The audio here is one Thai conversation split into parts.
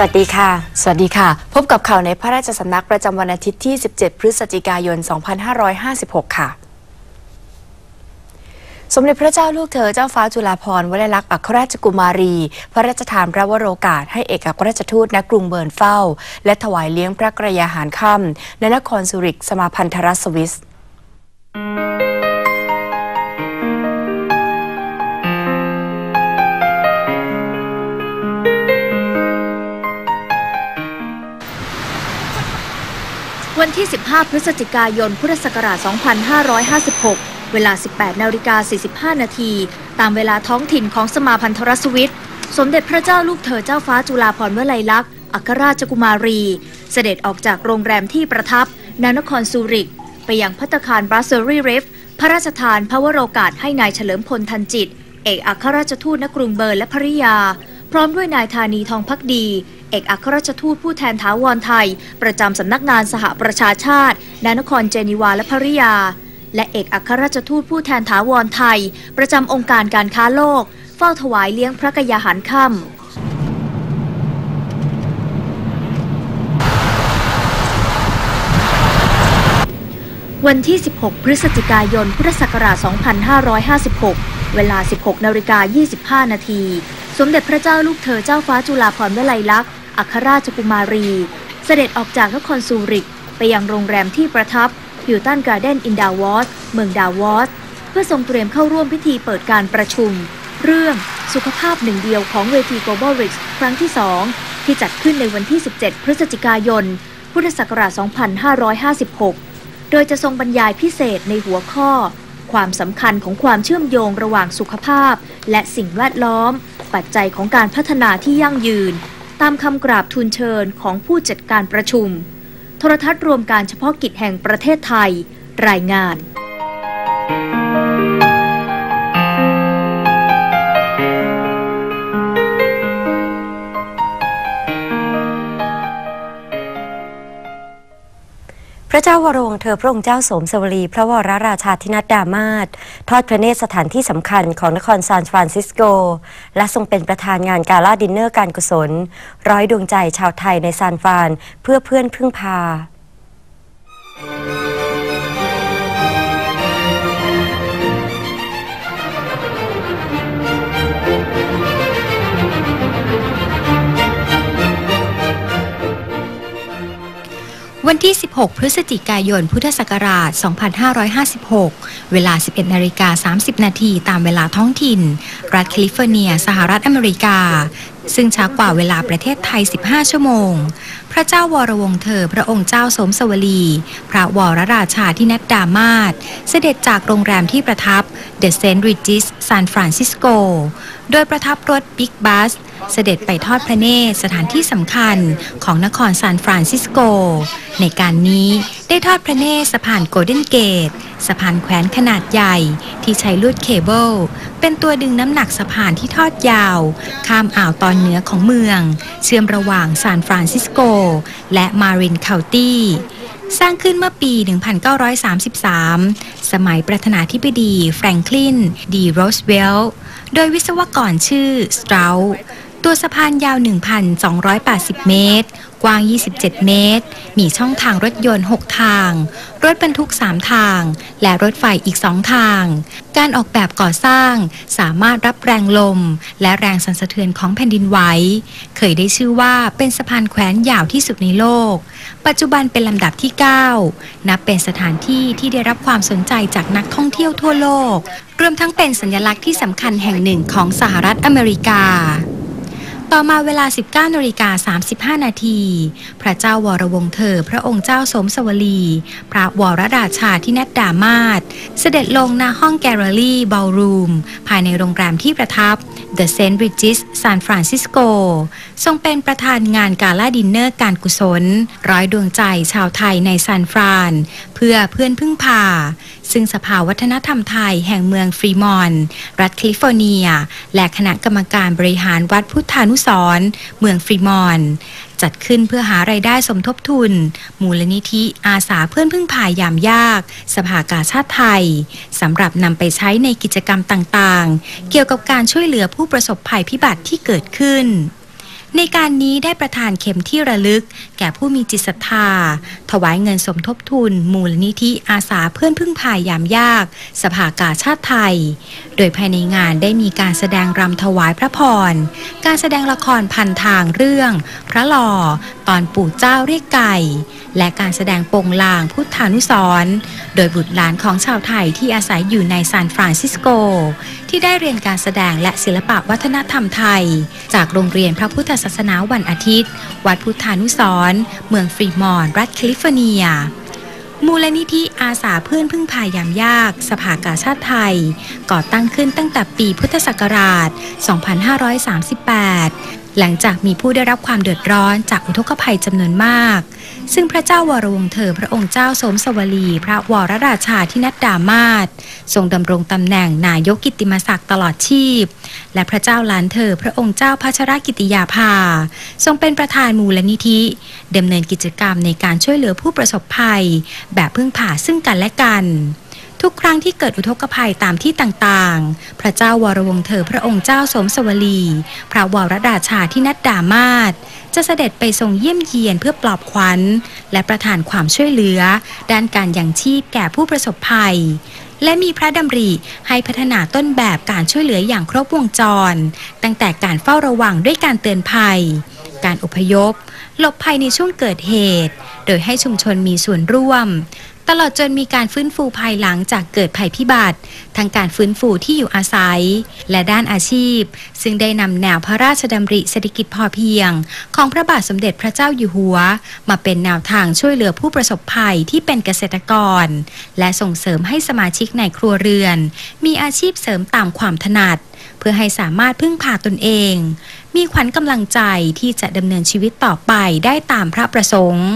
วัสดีค่ะ สวัสดีค่ะ พบกับข่าวในพระราชสำนักประจำวันอาทิตย์ที่ 17 พฤศจิกายน 2556 ค่ะ สมเด็จพระเจ้าลูกเธอเจ้าฟ้าจุฬาภรณ์วลัยลักษณ์อัครราชกุมารี พระราชทานพระวโรกาสให้เอกอัครราชทูตณกรุงเบิร์นเฝ้า และถวายเลี้ยงพระกระยาหารค่ำณนครสุริกสมาพันธรัฐสวิส วันที่ 15 พฤศจิกายน พุทธศักราช 2556 เวลา 18นาฬิกา45 นาที ตามเวลาท้องถิ่นของสมาพันธรัฐสวิตสมเด็จพระเจ้าลูกเธอเจ้าฟ้าจุฬาภรณ์วลัยลักษณ์อัครราชกุมารี เสด็จออกจากโรงแรมที่ประทับณนครซูริก ไปยังพัตตาคารบรัสเซอรี่ริฟพระราชทานพระวโรกาสให้นายเฉลิมพลทันจิต เอกอัครราชทูตณกรุงเบิร์นและภริยา พร้อมด้วยนายธานีทองพักดี เอกอัครราชทูตผู้แทนถาวรไทย ประจำสำนักงานสหประชาชาติณนครเจนีวาและภริยา และเอกอัครราชทูตผู้แทนถาวรไทย ประจำองค์การการค้าโลก เฝ้าถวายเลี้ยงพระกยาหารค่ำวันที่ 16 พฤศจิกายน พุทธศักราช 2556 เวลา 16 นาฬิกา 25 นาที สมเด็จพระเจ้าลูกเธอเจ้าฟ้าจุฬาภรณ์วลัยลักษณ์ อัครราชกุมารี เสด็จออกจากนครซูริก ไปยังโรงแรมที่ประทับฮิลตันการ์เดนอินดาวอสเมืองดาวอสเพื่อทรงเตรียมเข้าร่วมพิธีเปิดการประชุม เรื่องสุขภาพหนึ่งเดียวของเวที Global r i x ครั้งที่ 2 ที่จัดขึ้นในวันที่ 17 พฤศจิกายน พุทธศักราช 2556 โดยจะทรงบรรยายพิเศษในหัวข้อ ความสำคัญของความเชื่อมโยงระหว่างสุขภาพ และสิ่งแวดล้อม ปัจจัยของการพัฒนาที่ยั่งยืน ตามคำกราบทูลเชิญของผู้จัดการประชุม โทรทัศน์รวมการเฉพาะกิจแห่งประเทศไทย รายงาน ระเจ้าวรวงเธอพระองค์เจ้าสมสวรี พระวรราชาธินัดดามาศทอดพระเนตรสถานที่สำคัญของนครซานฟรานซิสโก และทรงเป็นประธานงานกาลาดินเนอร์การกุศล ร้อยดวงใจชาวไทยในซานฟรานเพื่อเพื่อนพึ่งพา วันที่ 16 พฤศจิกายน พุทธศักราช 2556 เวลา 11นาฬิกา30 นาทีตามเวลาท้องถิ่น รัฐแคลิฟอร์เนีย สหรัฐอเมริกา ซึ่งช้ากว่าเวลาประเทศไทย 15 ชั่วโมง พระเจ้าวรวงเธอ พระองค์เจ้าสมสวลี พระวรราชาที่นัดดามาศเสด็จจากโรงแรมที่ประทับ The St. Regis San Francisco โดยประทับรถบิ๊กบัส เสด็จไปทอดพระเนตรสถานที่สำคัญของนครซานฟรานซิสโก ในการนี้ได้ทอดพระเนตรสะพานโกลเด้นเกต สะพานแขวนขนาดใหญ่ ที่ใช้ลวดเคเบิล เป็นตัวดึงน้ำหนักสะพานที่ทอดยาว ข้ามอ่าวตอนเหนือของเมือง เชื่อมระหว่างซานฟรานซิสโก และมารินเคาตี้สร้างขึ้นเมื่อปี 1933 สมัยประธานาธิบดีแฟรงคลิน ดีโรสเวลล์ โดยวิศวกรชื่อสตรา ตัวสะพานยาว 1,280 เมตร กว้าง 27 เมตร มีช่องทางรถยนต์ 6 ทาง รถบรรทุก 3 ทาง และรถไฟอีก 2 ทาง การออกแบบก่อสร้างสามารถรับแรงลม และแรงสั่นสะเทือนของแผ่นดินไหว เคยได้ชื่อว่าเป็นสะพานแขวนยาวที่สุดในโลก ปัจจุบันเป็นลำดับที่ 9 นับเป็นสถานที่ที่ได้รับความสนใจจากนักท่องเที่ยวทั่วโลก รวมทั้งเป็นสัญลักษณ์ที่สำคัญแห่งหนึ่งของสหรัฐอเมริกา ต่อมาเวลา 19นาฬิกา35 นาที พระเจ้าวรวงเธอ พระองค์เจ้าสมสวลี พระวรราชาที่นัดดามาศเสด็จลงณห้องแกลเลอรี่บอลรูม ภายในโรงแรมที่ประทับ The St. Regis San Francisco ทรงเป็นประธานงานกาลาดินเนอร์การกุศล ร้อยดวงใจชาวไทยในซานฟราน เพื่อเพื่อนพึ่งพา ซึ่งสภาวัฒนธรรมไทยแห่งเมืองฟรีมอนรัฐแคลิฟอร์เนีย และคณะกรรมการบริหารวัดพุทธานุสรเมืองฟรีมอนจัดขึ้นเพื่อหารายได้สมทบทุน มูลนิธิอาสาเพื่อนพึ่งพายามยาก สภากาชาติไทยสำหรับนำไปใช้ในกิจกรรมต่างๆ เกี่ยวกับการช่วยเหลือผู้ประสบภัยพิบัติที่เกิดขึ้น ในการนี้ได้ประทานเข็มที่ระลึก แก่ผู้มีจิตศรัทธา ถวายเงินสมทบทุน มูลนิธิอาสาเพื่อนพึ่งพายยามยาก สภากาชาติไทย โดยภายในงานได้มีการแสดงรำถวายพระพร การแสดงละครพันทางเรื่อง พระหล่อ ตอนปู่เจ้าเรียกไก่ และการแสดงโปงลางพุทธานุสรณ์โดยบุตรหลานของชาวไทยที่อาศัยอยู่ในซานฟรานซิสโก ที่ได้เรียนการแสดงและศิลปะวัฒนธรรมไทย จากโรงเรียนพระพุทธศาสนาวันอาทิตย์ วัดพุทธานุสร์เมืองฟรีมอนรัฐแคลิฟอร์เนีย มูลนิธิอาสาเพื่อนพึ่งพายามยาก สภากาชาติไทย ก่อตั้งขึ้นตั้งแต่ปีพุทธศักราช 2538 หลังจากมีผู้ได้รับความเดือดร้อนจากอุทกภัยจำนวนมาก ซึ่งพระเจ้าวรวงเธอพระองค์เจ้าสมสวลี พระวรราชาธินัดดามาศทรงดำรงตำแหน่งนายกกิตติมศักดิ์ตลอดชีพ และพระเจ้าหลานเธอพระองค์เจ้าพัชรกิติยาภา ทรงเป็นประธานมูลนิธิดำเนินกิจกรรมในการช่วยเหลือผู้ประสบภัย แบบพึ่งพาซึ่งกันและกัน ทุกครั้งที่เกิดอุทกภัยตามที่ต่างๆ พระเจ้าวรวงเธอพระองค์เจ้าสมสวลี พระวรราชาที่นัดดามาศจะเสด็จไปทรงเยี่ยมเยียนเพื่อปลอบขวัญ และประทานความช่วยเหลือ ด้านการยังชีพแก่ผู้ประสบภัย และมีพระดำริให้พัฒนาต้นแบบการช่วยเหลืออย่างครบวงจร ตั้งแต่การเฝ้าระวังด้วยการเตือนภัย การอพยพหลบภัยในช่วงเกิดเหตุ โดยให้ชุมชนมีส่วนร่วมตลอดจนมีการฟื้นฟูภายหลังจากเกิดภัยพิบัติทั้งการฟื้นฟูที่อยู่อาศัย และด้านอาชีพ ซึ่งได้นำแนวพระราชดำริเศรษฐกิจพอเพียง ของพระบาทสมเด็จพระเจ้าอยู่หัว มาเป็นแนวทางช่วยเหลือผู้ประสบภัยที่เป็นเกษตรกร และส่งเสริมให้สมาชิกในครัวเรือน มีอาชีพเสริมตามความถนัด เพื่อให้สามารถพึ่งพาตนเอง มีขวัญกำลังใจที่จะดำเนินชีวิตต่อไปได้ตามพระประสงค์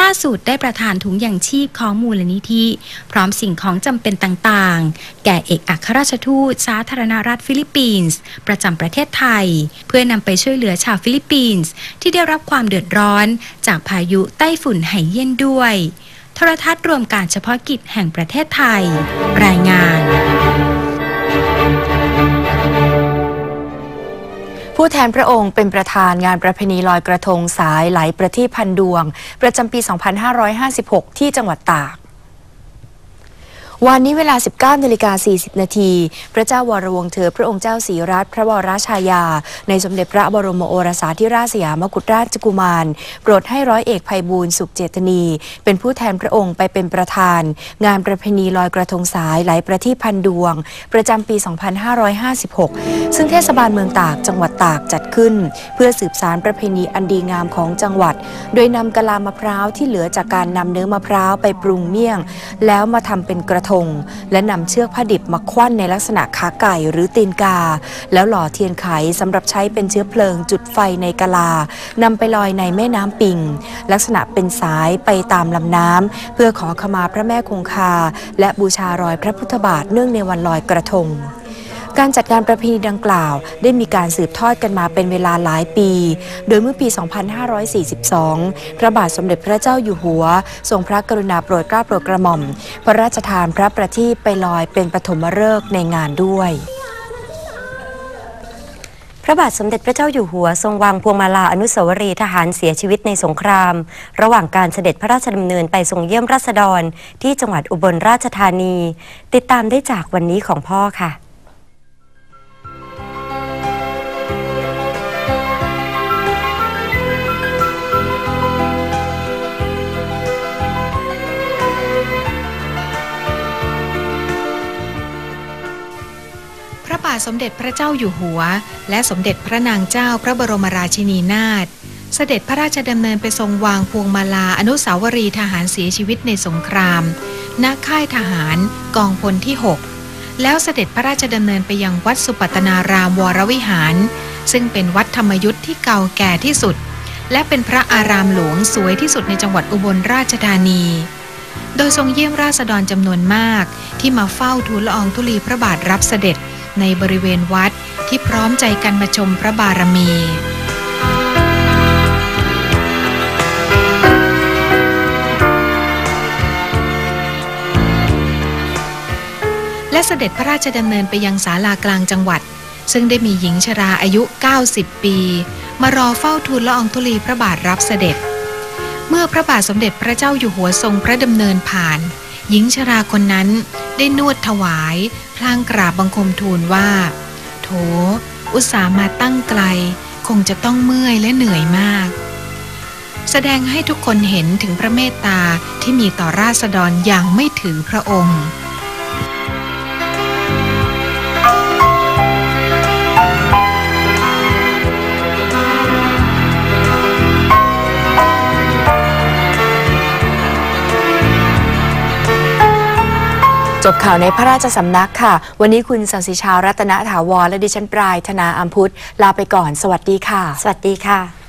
ล่าสุดได้ประทานถุงยางชีพของมูลนิธิ พร้อมสิ่งของจำเป็นต่างๆ แก่เอกอัครราชทูตสาธารณรัฐฟิลิปปินส์ ประจำประเทศไทย เพื่อนำไปช่วยเหลือชาวฟิลิปปินส์ ที่ได้รับความเดือดร้อน จากพายุไต้ฝุ่นไหเยี่ยนด้วย โทรทัศน์รวมการเฉพาะกิจแห่งประเทศไทย รายงาน ผู้แทนพระองค์เป็นประธานงานประเพณีลอยกระทงสายไหลประทีปพันดวง ประจำปี 2556 ที่จังหวัดตาก วันนี้เวลา 19นาฬิกา40 นาที พระเจ้าวรวงเธอ พระองค์เจ้าศรีรัตน์พระวราชายา ในสมเด็จพระบรมโอรสาธิราชสยามกุฎราชกุมาร โปรดให้ร้อยเอกภัยบูลย์สุขเจตนี เป็นผู้แทนพระองค์ไปเป็นประธาน งานประเพณีลอยกระทงสายไหลประทีปพันดวง ประจำปี 2556 ซึ่งเทศบาลเมืองตากจังหวัดตากจัดขึ้น เพื่อสืบสารประเพณีอันดีงามของจังหวัด โดยนำกะลามะพร้าวที่เหลือจากการนำเนื้อมะพร้าวไปปรุงเมี่ยง แล้วมาทำเป็นกระทง และนำเชือกผ้าดิบมาควันในลักษณะขาไก่หรือตีนกา แล้วหล่อเทียนไขสำหรับใช้เป็นเชื้อเพลิงจุดไฟในกะลานำไปลอยในแม่น้ำปิง ลักษณะเป็นสายไปตามลำน้ำเพื่อขอขมาพระแม่คงคา และบูชารอยพระพุทธบาทเนื่องในวันลอยกระทง การจัดการประเพณีดังกล่าว ได้มีการสืบทอดกันมาเป็นเวลาหลายปี โดยเมื่อปี 2542 พระบาทสมเด็จพระเจ้าอยู่หัว ทรงพระกรุณาโปรดเกล้าโปรดกระหม่อม พระราชทานพระประทีปไปลอยเป็นปฐมฤกษ์ในงานด้วยพระบาทสมเด็จพระเจ้าอยู่หัวทรงวางพวงมาลาอนุสาวรีย์ทหารเสียชีวิตในสงคราม ระหว่างการเสด็จพระราชดำเนินไปทรงเยี่ยมราษฎร ที่จังหวัดอุบลราชธานี ติดตามได้จากวันนี้ของพ่อค่ะาทสมเด็จพระเจ้าอยู่หัว และสมเด็จพระนางเจ้าพระบรมราชินีนาถเสด็จพระราชดำเนินไปทรงวางพวงมาลาอนุสาวรีย์ทหารเสียชีวิตในสงครามณค่ายทหารกองพลที่ 6 แล้วเสด็จพระราชดำเนินไปยังวัดสุปัตนารามวรวิหาร ซึ่งเป็นวัดธรรมยุทธ์ที่เก่าแก่ที่สุด และเป็นพระอารามหลวงสวยที่สุดในจังหวัดอุบลราชธานี โดยทรงเยี่ยมราษฎรจำนวนมาก ที่มาเฝ้าทูลละอองธุลีพระบาทรับเสด็จ ในบริเวณวัดที่พร้อมใจกันมาชมพระบารมีและเสด็จพระราชดำเนินไปยังศาลากลางจังหวัด ซึ่งได้มีหญิงชราอายุ 90 ปี มารอเฝ้าทูลละอองธุลีพระบาทรับเสด็จ เมื่อพระบาทสมเด็จพระเจ้าอยู่หัวทรงพระดำเนินผ่าน หญิงชราคนนั้น ได้นวดถวาย พลางกราบบังคมทูลว่า โถ อุตส่าห์มาตั้งไกล คงจะต้องเมื่อยและเหนื่อยมาก แสดงให้ทุกคนเห็นถึงพระเมตตาที่มีต่อราษฎรอย่างไม่ถือพระองค์ จบข่าวในพระราชสำนักค่ะ วันนี้คุณสันสิชารัตนถาวรและดิฉันปลายธนาอัมพุทธลาไปก่อน สวัสดีค่ะ สวัสดีค่ะ